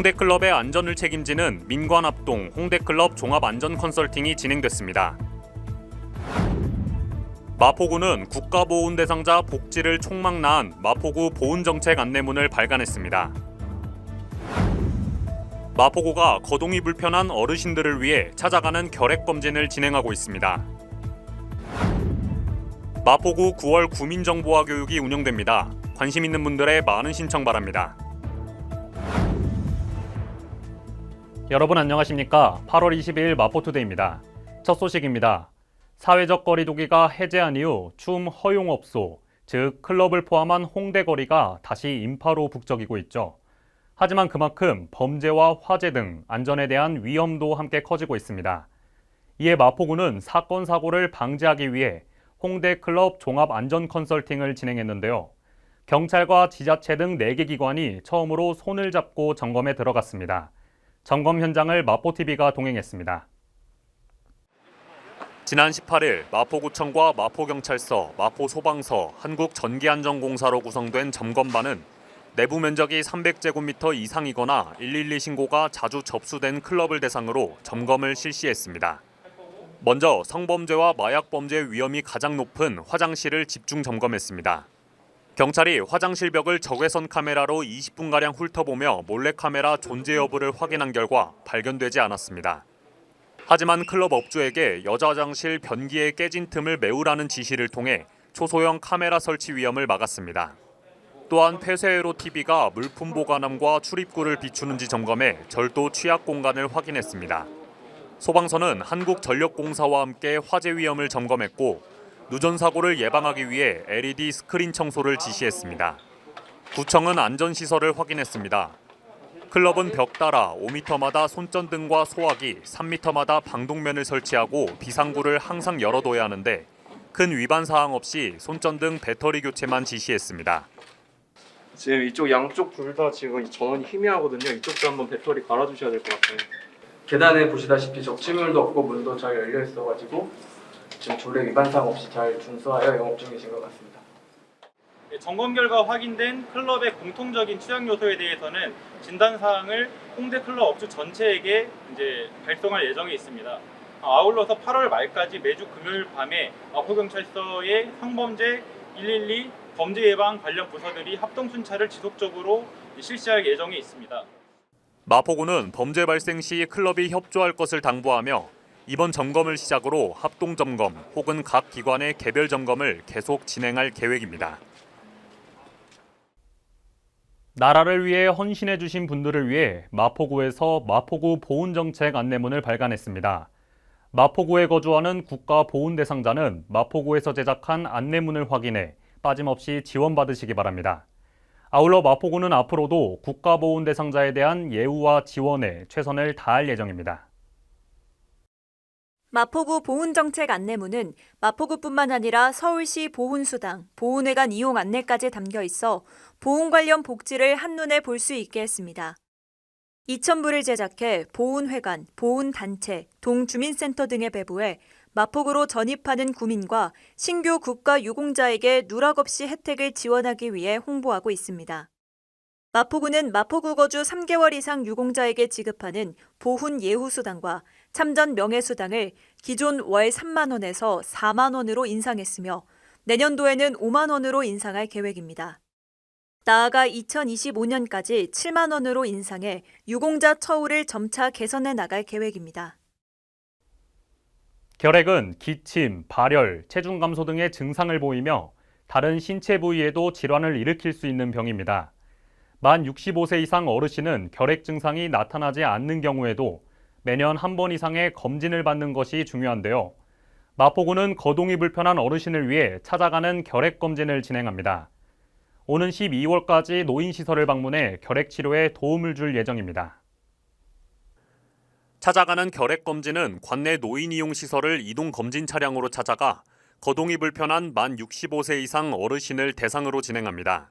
홍대클럽의 안전을 책임지는 민관합동 홍대클럽 종합안전 컨설팅이 진행됐습니다. 마포구는 국가보훈 대상자 복지를 총망라한 마포구 보훈정책 안내문을 발간했습니다. 마포구가 거동이 불편한 어르신들을 위해 찾아가는 결핵 검진을 진행하고 있습니다. 마포구 9월 구민정보화 교육이 운영됩니다. 관심 있는 분들의 많은 신청 바랍니다. 여러분 안녕하십니까? 8월 22일 마포투데이입니다. 첫 소식입니다. 사회적 거리두기가 해제한 이후 춤 허용업소, 즉 클럽을 포함한 홍대 거리가 다시 인파로 북적이고 있죠. 하지만 그만큼 범죄와 화재 등 안전에 대한 위험도 함께 커지고 있습니다. 이에 마포구는 사건 사고를 방지하기 위해 홍대 클럽 종합 안전 컨설팅을 진행했는데요. 경찰과 지자체 등 4개 기관이 처음으로 손을 잡고 점검에 들어갔습니다. 점검 현장을 마포TV가 동행했습니다. 지난 18일 마포구청과 마포경찰서, 마포소방서, 한국전기안전공사로 구성된 점검반은 내부 면적이 300제곱미터 이상이거나 112 신고가 자주 접수된 클럽을 대상으로 점검을 실시했습니다. 먼저 성범죄와 마약 범죄 위험이 가장 높은 화장실을 집중 점검했습니다. 경찰이 화장실 벽을 적외선 카메라로 20분가량 훑어보며 몰래카메라 존재 여부를 확인한 결과 발견되지 않았습니다. 하지만 클럽 업주에게 여자 화장실 변기에 깨진 틈을 메우라는 지시를 통해 초소형 카메라 설치 위험을 막았습니다. 또한 폐쇄회로 TV가 물품 보관함과 출입구를 비추는지 점검해 절도 취약 공간을 확인했습니다. 소방서는 한국전력공사와 함께 화재 위험을 점검했고 누전 사고를 예방하기 위해 LED 스크린 청소를 지시했습니다. 구청은 안전 시설을 확인했습니다. 클럽은 벽 따라 5m마다 손전등과 소화기, 3m마다 방독면을 설치하고 비상구를 항상 열어둬야 하는데 큰 위반 사항 없이 손전등 배터리 교체만 지시했습니다. 지금 이쪽 양쪽 둘 다 지금 전원이 희미하거든요. 이쪽도 한번 배터리 갈아주셔야 될 것 같아요. 계단에 보시다시피 적치물도 없고 문도 잘 열려 있어가지고 지금 조례 위반 사항 없이 잘 준수하여 영업 중이신 것 같습니다. 네, 점검 결과 확인된 클럽의 공통적인 취약 요소에 대해서는 진단 사항을 홍대 클럽 업주 전체에게 이제 발송할 예정에 있습니다. 아울러서 8월 말까지 매주 금요일 밤에 마포경찰서의 성범죄 112 범죄 예방 관련 부서들이 합동 순찰을 지속적으로 실시할 예정에 있습니다. 마포구는 범죄 발생 시 클럽이 협조할 것을 당부하며 이번 점검을 시작으로 합동 점검 혹은 각 기관의 개별 점검을 계속 진행할 계획입니다. 나라를 위해 헌신해 주신 분들을 위해 마포구에서 마포구 보훈 정책 안내문을 발간했습니다. 마포구에 거주하는 국가 보훈 대상자는 마포구에서 제작한 안내문을 확인해 빠짐없이 지원받으시기 바랍니다. 아울러 마포구는 앞으로도 국가 보훈 대상자에 대한 예우와 지원에 최선을 다할 예정입니다. 마포구 보훈정책 안내문은 마포구뿐만 아니라 서울시 보훈수당, 보훈회관 이용 안내까지 담겨 있어 보훈 관련 복지를 한눈에 볼 수 있게 했습니다. 2,000부를 제작해 보훈회관, 보훈단체, 동주민센터 등에 배부해 마포구로 전입하는 구민과 신규 국가 유공자에게 누락 없이 혜택을 지원하기 위해 홍보하고 있습니다. 마포구는 마포구 거주 3개월 이상 유공자에게 지급하는 보훈 예후수당과 참전 명예수당을 기존 월 3만 원에서 4만 원으로 인상했으며 내년도에는 5만 원으로 인상할 계획입니다. 나아가 2025년까지 7만 원으로 인상해 유공자 처우를 점차 개선해 나갈 계획입니다. 결핵은 기침, 발열, 체중 감소 등의 증상을 보이며 다른 신체 부위에도 질환을 일으킬 수 있는 병입니다. 만 65세 이상 어르신은 결핵 증상이 나타나지 않는 경우에도 매년 한 번 이상의 검진을 받는 것이 중요한데요. 마포구는 거동이 불편한 어르신을 위해 찾아가는 결핵 검진을 진행합니다. 오는 12월까지 노인시설을 방문해 결핵 치료에 도움을 줄 예정입니다. 찾아가는 결핵 검진은 관내 노인 이용 시설을 이동 검진 차량으로 찾아가 거동이 불편한 만 65세 이상 어르신을 대상으로 진행합니다.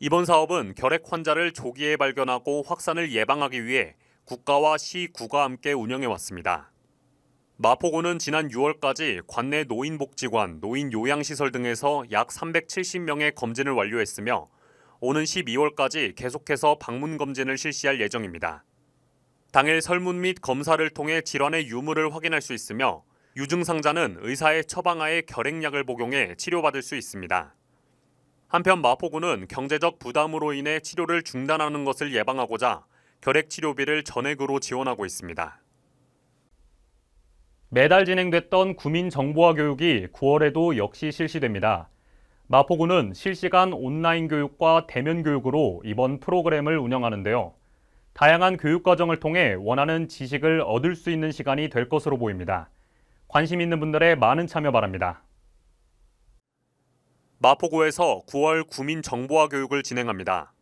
이번 사업은 결핵 환자를 조기에 발견하고 확산을 예방하기 위해 국가와 시, 구가 함께 운영해 왔습니다. 마포구는 지난 6월까지 관내 노인복지관, 노인요양시설 등에서 약 370명의 검진을 완료했으며 오는 12월까지 계속해서 방문 검진을 실시할 예정입니다. 당일 설문 및 검사를 통해 질환의 유무를 확인할 수 있으며 유증상자는 의사의 처방하에 결핵약을 복용해 치료받을 수 있습니다. 한편 마포구는 경제적 부담으로 인해 치료를 중단하는 것을 예방하고자 결핵 치료비를 전액으로 지원하고 있습니다. 매달 진행됐던 구민 정보화 교육이 9월에도 역시 실시됩니다. 마포구는 실시간 온라인 교육과 대면 교육으로 이번 프로그램을 운영하는데요. 다양한 교육 과정을 통해 원하는 지식을 얻을 수 있는 시간이 될 것으로 보입니다. 관심 있는 분들의 많은 참여 바랍니다. 마포구에서 9월 구민 정보화 교육을 진행합니다.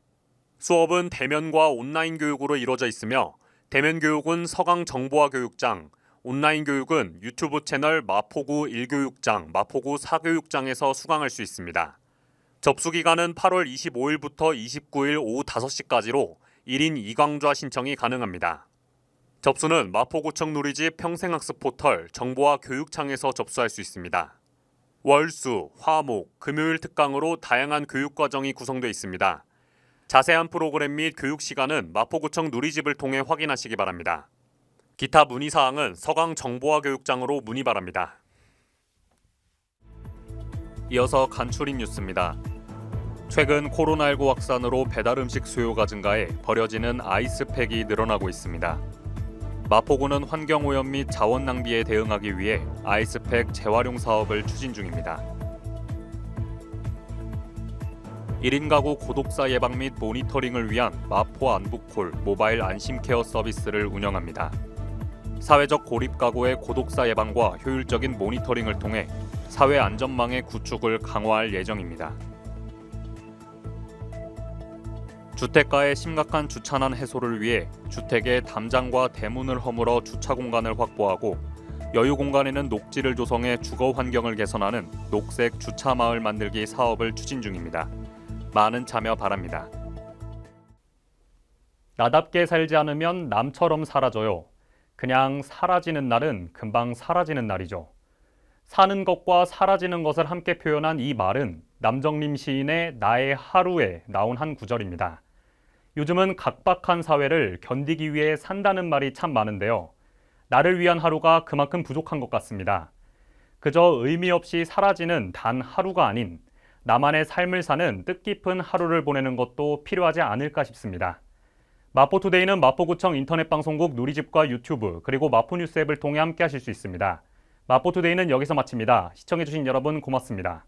수업은 대면과 온라인 교육으로 이루어져 있으며 대면 교육은 서강 정보화 교육장, 온라인 교육은 유튜브 채널 마포구 1교육장, 마포구 4교육장에서 수강할 수 있습니다. 접수 기간은 8월 25일부터 29일 오후 5시까지로 1인 2강좌 신청이 가능합니다. 접수는 마포구청 누리집 평생학습 포털 정보화 교육창에서 접수할 수 있습니다. 월수, 화목, 금요일 특강으로 다양한 교육 과정이 구성되어 있습니다. 자세한 프로그램 및 교육 시간은 마포구청 누리집을 통해 확인하시기 바랍니다. 기타 문의 사항은 서강 정보화 교육장으로 문의 바랍니다. 이어서 간추린 뉴스입니다. 최근 코로나19 확산으로 배달 음식 수요가 증가해 버려지는 아이스팩이 늘어나고 있습니다. 마포구는 환경 오염 및 자원 낭비에 대응하기 위해 아이스팩 재활용 사업을 추진 중입니다. 1인 가구 고독사 예방 및 모니터링을 위한 마포 안부콜 모바일 안심케어 서비스를 운영합니다. 사회적 고립 가구의 고독사 예방과 효율적인 모니터링을 통해 사회 안전망의 구축을 강화할 예정입니다. 주택가의 심각한 주차난 해소를 위해 주택의 담장과 대문을 허물어 주차 공간을 확보하고 여유 공간에는 녹지를 조성해 주거 환경을 개선하는 녹색 주차 마을 만들기 사업을 추진 중입니다. 많은 참여 바랍니다. 나답게 살지 않으면 남처럼 사라져요. 그냥 사라지는 날은 금방 사라지는 날이죠. 사는 것과 사라지는 것을 함께 표현한 이 말은 남정림 시인의 나의 하루에 나온 한 구절입니다. 요즘은 각박한 사회를 견디기 위해 산다는 말이 참 많은데요. 나를 위한 하루가 그만큼 부족한 것 같습니다. 그저 의미 없이 사라지는 단 하루가 아닌 나만의 삶을 사는 뜻깊은 하루를 보내는 것도 필요하지 않을까 싶습니다. 마포투데이는 마포구청 인터넷 방송국 누리집과 유튜브 그리고 마포뉴스 앱을 통해 함께 하실 수 있습니다. 마포투데이는 여기서 마칩니다. 시청해주신 여러분 고맙습니다.